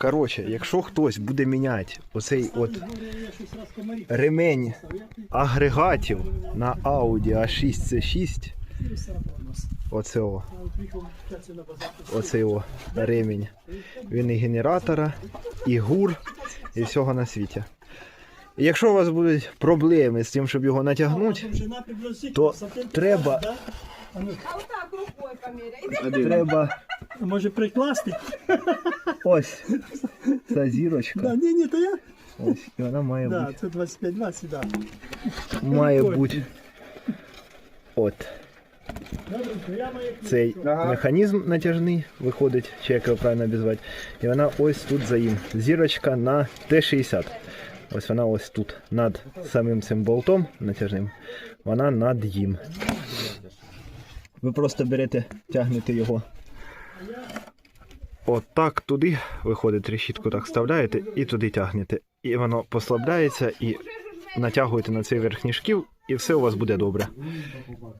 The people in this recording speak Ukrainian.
Коротше, якщо хтось буде міняти оцей от ремень агрегатів на Audi A6 C6, оцього, оцей о ремінь, він і генератора, і гур, і всього на світі. І якщо у вас будуть проблеми з тим, щоб його натягнути, то треба, поміряй. треба Може прикласти? ось ця зірочка. Да, ні, ні, то я. Ось, і вона має Да, бути. це 25-20, да. Має Прикольно. бути от Добренько, я маю цей механізм натяжний виходить, чи як його правильно обізвати. І вона ось тут за їм. Зірочка на Т-60. Ось вона ось тут, над самим цим болтом натяжним. Вона над їм. Ви просто берете, тягнете його. Отак туди виходить решітку, так вставляєте і туди тягнете. І воно послабляється і натягуєте на цей верхній шків, і все у вас буде добре.